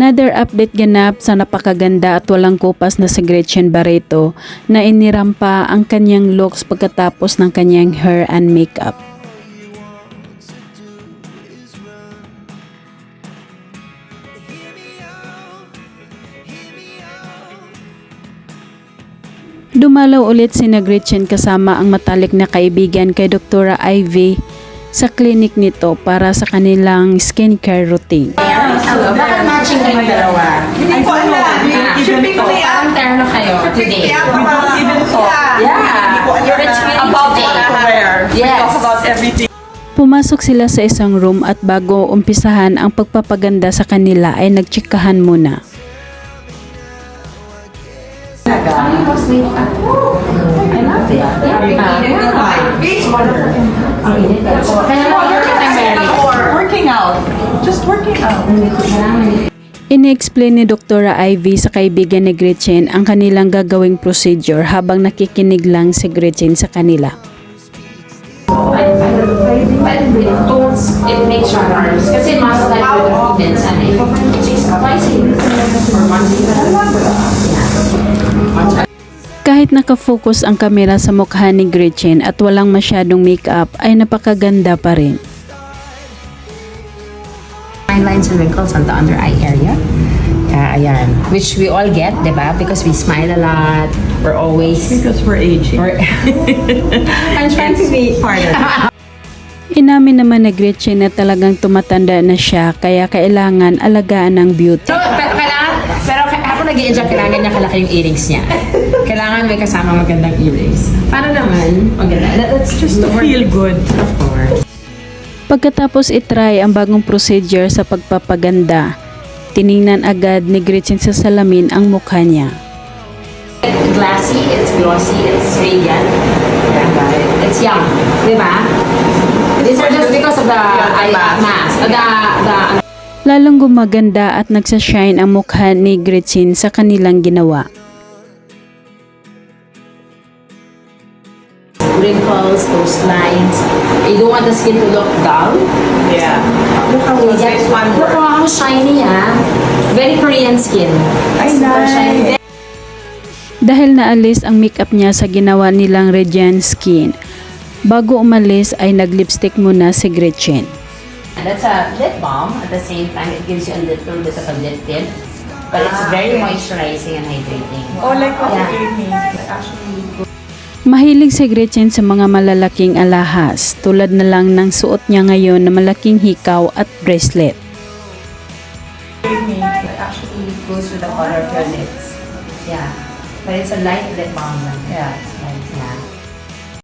Another update ganap sa napakaganda at walang kupas na si Gretchen Barreto na inirampa ang kanyang looks pagkatapos ng kanyang hair and makeup. Dumalaw ulit si Gretchen kasama ang matalik na kaibigan kay Dr. Ivy sa clinic nito para sa kanilang skincare routine. Hello, bakit matching kayo dalawa? Hindi ko alam. Ah, Even to. Parang terno kayo today. We don't even talk. Yeah. Ko You're explaining about today. what to wear. We Yes. talk about everything. Pumasok sila sa isang room at bago umpisahan ang pagpapaganda sa kanila ay nagtsikahan muna. Ano. Ang init. Kaya married. Working out. Just working out. Ini-explain ni Dr. Ivy sa kaibigan ni Gretchen ang kanilang gagawing procedure habang nakikinig lang si Gretchen sa kanila. A year. Yeah. Kahit nakafocus ang kamera sa mukha ni Gretchen at walang masyadong makeup ay napakaganda pa rin. Fine lines and wrinkles on the under eye area. Yeah, ayan. Which we all get, di ba? Because we smile a lot. We're always... Because we're aging. We're I'm trying to be part of it. Inamin naman ni Gretchen na talagang tumatanda na siya kaya kailangan alagaan ng beauty. Pero, pero kailangan, pero ako nag enjoy kailangan niya kalaki yung earrings niya. Kailangan may kasama magandang earrings. Para naman, maganda. That- That's just To feel good. Of course. Pagkatapos itry ang bagong procedure sa pagpapaganda, tiningnan agad ni Gretchen sa salamin ang mukha niya. Glassy, it's glossy, it's radiant. Yeah, It's young. Di ba? These are just because of the eye mask. The, the, Lalong gumaganda at nagsashine ang mukha ni Gretchen sa kanilang ginawa. wrinkles, those lines. You don't want the skin to look dull. Yeah. Look how You this one Look works. how shiny, ah. Very Korean skin. Ay, Super nice. shiny. Dahil naalis ang makeup niya sa ginawa nilang Radiant Skin, bago umalis ay nag-lipstick muna si Gretchen. That's a lip balm. At the same time, it gives you a little bit of a lip tint. But it's very moisturizing and hydrating. Oh, like what you gave me. Actually, Mahilig si Gretchen sa mga malalaking alahas, tulad na lang ng suot niya ngayon na malaking hikaw at bracelet. It actually goes with the color of your lips. Yeah. But it's a light lip balm. Yeah. Like, yeah.